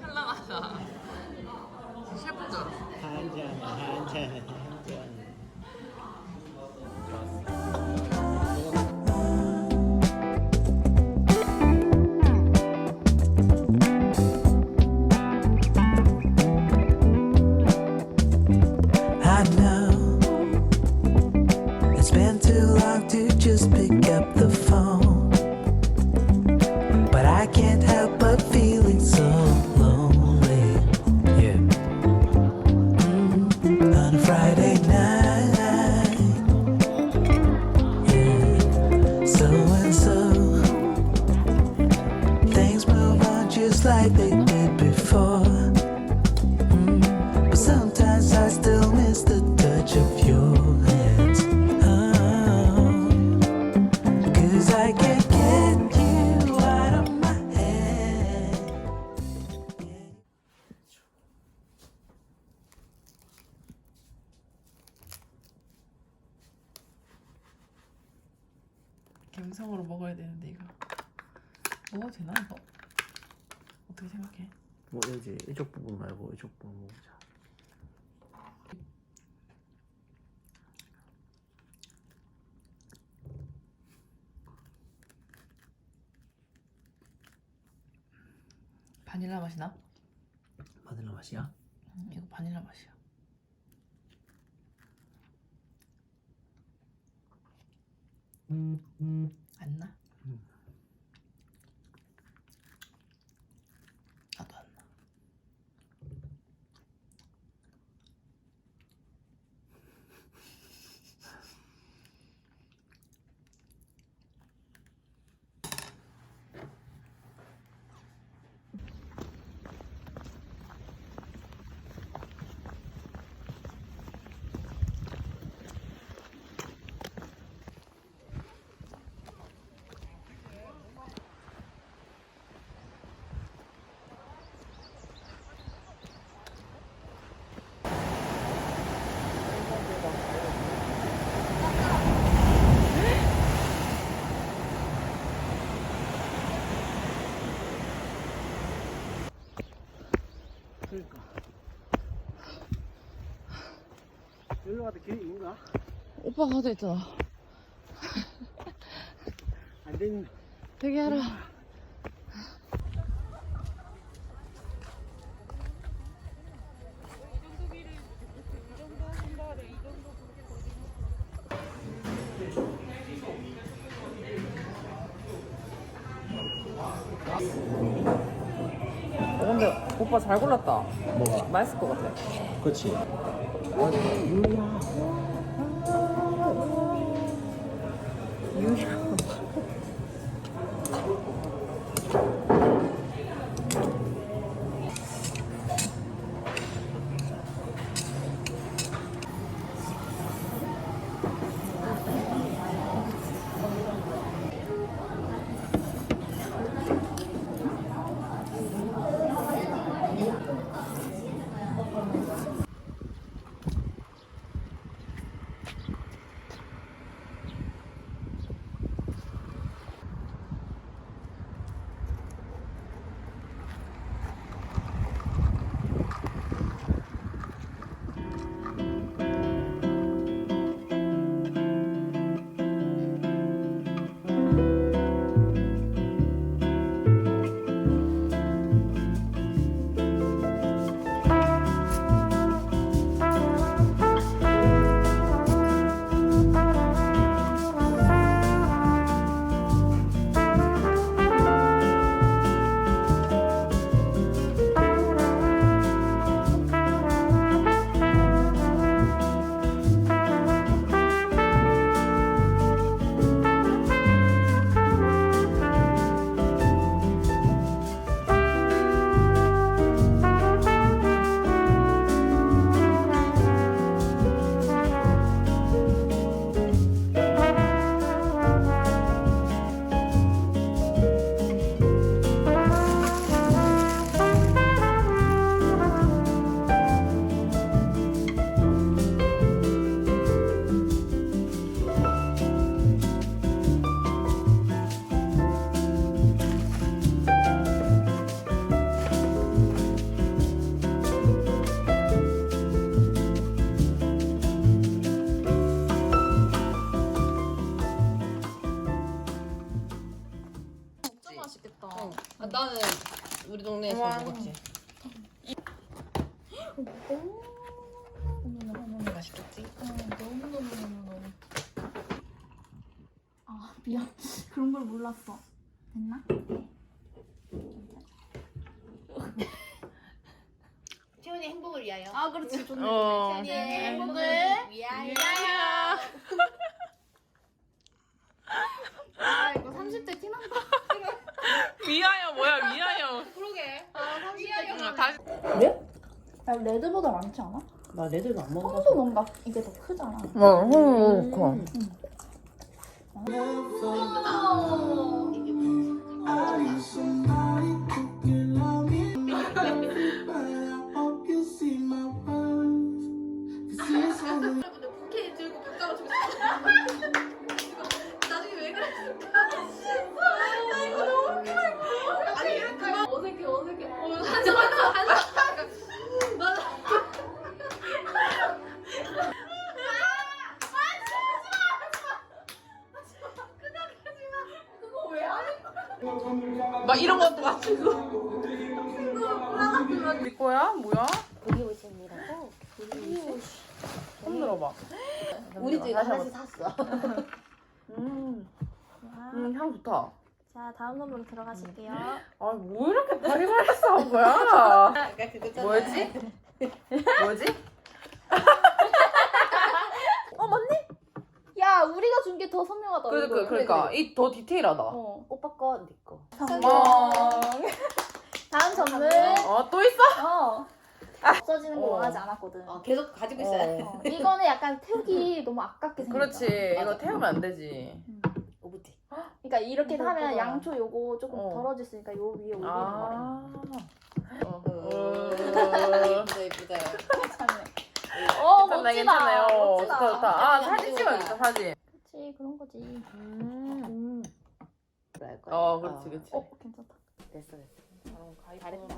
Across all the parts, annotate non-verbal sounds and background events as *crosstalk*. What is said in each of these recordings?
현란하다. 셰프인 줄 알았어. 한 잔, 한 잔, 한 잔. I know it's been too long to just pick up the phone. But I can't help 갬성으로 먹어야 되는데 이거 먹어도 되나 이거? 어떻게 생각해? 뭐 이제 이쪽 부분 말고 이쪽 부분 먹자. 바닐라 맛이 나? 마늘라 맛이야? 음, 이거 바닐라 맛이야. 안 나? 나 그러니까. 여기로 가도 길이 있는가? 오빠 가도 있잖아. 안 되는. 되게 하라. 잘 골랐다. 뭐가? 맛있을 것 같아. 그렇지. 유야. 우리 동네에서 우와. 먹었지. 어머나 맛있겠지? 너무 너무 너무 너무 아 미안 그런 걸 몰랐어 됐나? 태훈이 행복을 위하여. 아 그렇지 좋네 어. 태훈이 네, 행복을 행복을 위하여. 아 이거 30대 티난다 미아야 뭐야 미아야. 그러게. 아 30대 응, 다시. 야 레드보다 많지 않아? 나 레드도 안 먹어. 홍도 뭔가 이게 더 크잖아 어, 응, 응, 부케 어색해 어색해. 한자 한자 한자. 맞아. 막 이런 것도 맞추고. 네 거야? 뭐야? 보기고 있습니다. 손 들어봐. 우리 집에 하나씩 샀어. 음, 음, 향 좋다. 자 다음 선물 들어가실게요 아, 뭐 이렇게 바리바리해서 한 거야? 아까 그거잖아. 뭐였지? 뭐지? *laughs* 어 맞네? 야 우리가 준 게 더 선명하다 그. 그, 그러니까 이 더 디테일하다. 어 오빠 거, 내 거. 어, 다음 선물 어, 또 있어? 어 없어지는 거 어. 원하지 않았거든 어, 계속 가지고 있어야 돼. 어, 이거는 약간 태우기 너무 아깝게 생겼다 그렇지. 이거 맞아. 태우면 안 되지. 오브티. 그러니까 이렇게 이거 하면 예쁘다. 양초 요거 조금 어. 덜어졌으니까 요 위에 올리는 거래 아. 어. 예쁘다 예쁘다. 괜찮네 어 괜찮네, 멋지다 괜찮네. 어, 멋지다 좋다, 좋다. 아, 사진. 찍어야겠다, 사진. 그렇지 그런 거지 음. 거야. 어, 그렇지, 그렇지. 어 괜찮다 됐어 됐어. 어, 잘했다.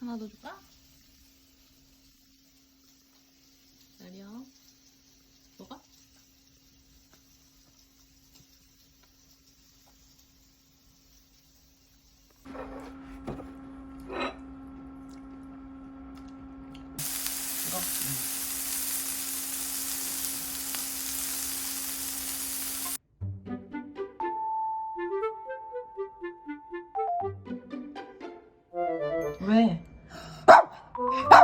하나 더 줄까? Oh.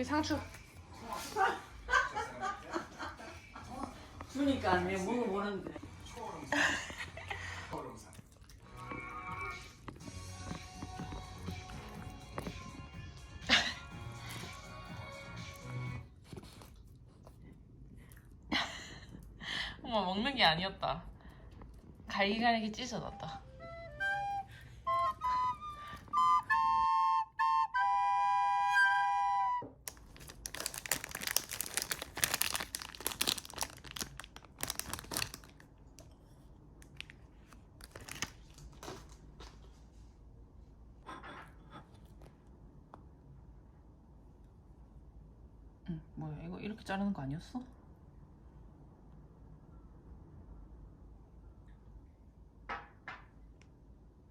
여기 상추. 주니까 내 먹어보는데. 엄마 먹는 게 아니었다. 갈기갈기 찢어놨다. 자르는 거 아니었어?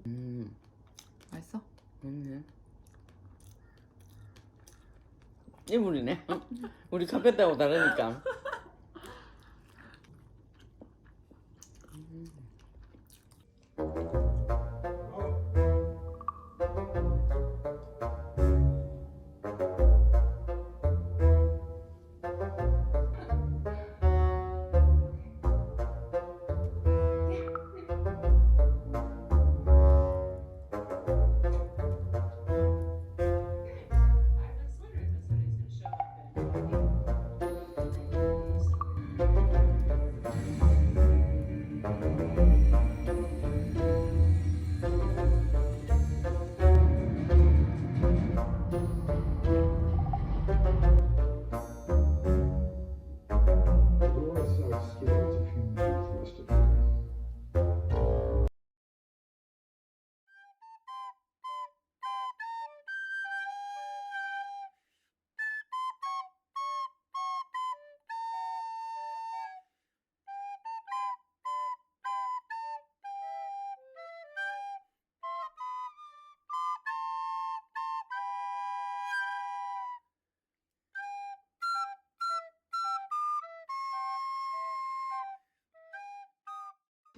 음 맛있어? 음 찌물이네 *laughs* 우리 카페 따고 다르니까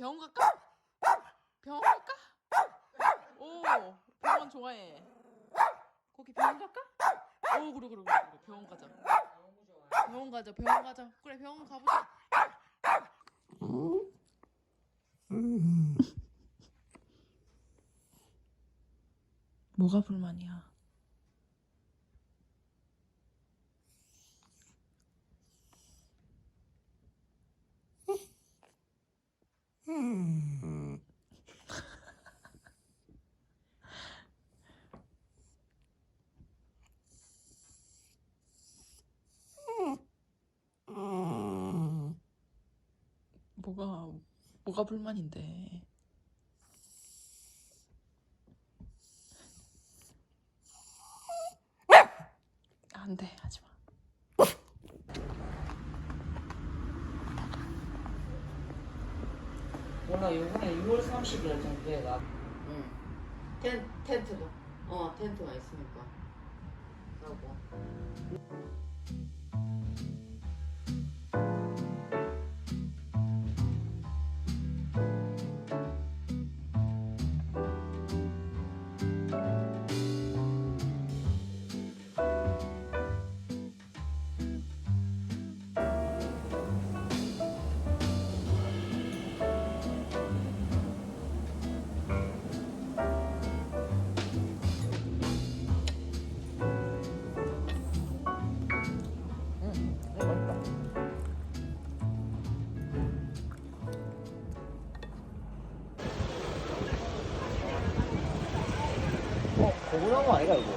병원 갈까? 병원 갈까? 오 병원 좋아해. 거기 병원 갈까? 오 그래 그래 그래 그래 병원 가자. 병원 가자 병원 가자. 그래 병원 가보자. 뭐가 불만이야? 뭐가 뭐가 불만인데? 안 돼, 하지 마. 몰라 요번에 6월 30일 정도에 가. 응. 텐 텐트도. 어 텐트가 있으니까. 하고. 어 고구마가 아이가 이거.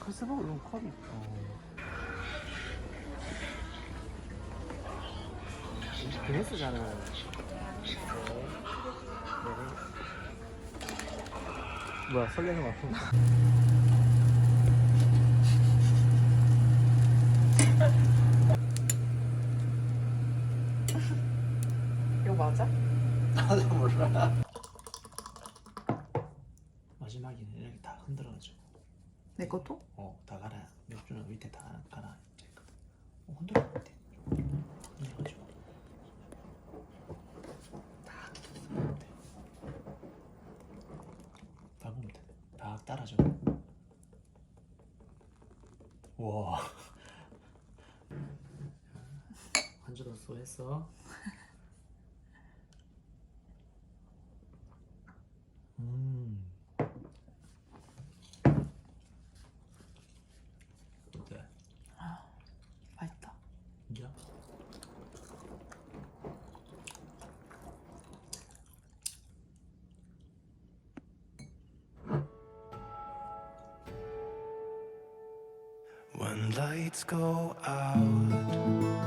크리스마 이런 컵이 그거 쓰잖아 뭐야 설레는 거 같은 이 맞아? 나도 몰라. 마지막에는 이렇게 다 흔들어가지고. 내 것도? 어 다 갈아 맥주는 밑에 다 갈아 어, 흔들어. 밑에 흔들어가지고. 다 뜯어내면 돼 밟으면 돼 다 따라줘. 와. 한주도 수고했어 lights go out